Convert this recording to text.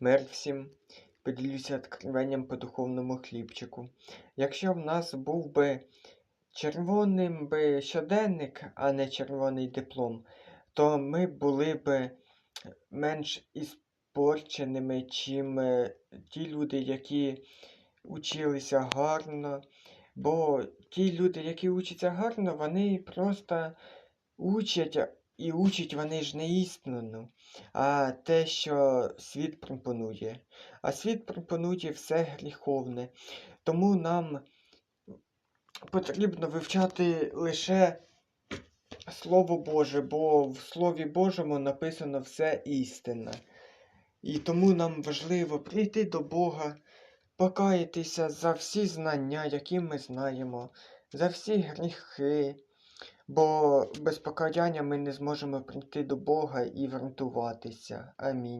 Мир всім. Поділюся відкриванням по духовному хлібчику. Якщо в нас був би червоним би щоденник, а не червоний диплом, то ми були б менш іспорченими, чим е, ті люди, які училися гарно. Бо ті люди, які учаться гарно, вони просто учать, і учать вони ж не істину, а те, що світ пропонує. А світ пропонує все гріховне. Тому нам потрібно вивчати лише Слово Боже, бо в Слові Божому написано все істина. І тому нам важливо прийти до Бога, покаятися за всі знання, які ми знаємо, за всі гріхи, бо без покаяння ми не зможемо прийти до Бога і врятуватися. Амінь.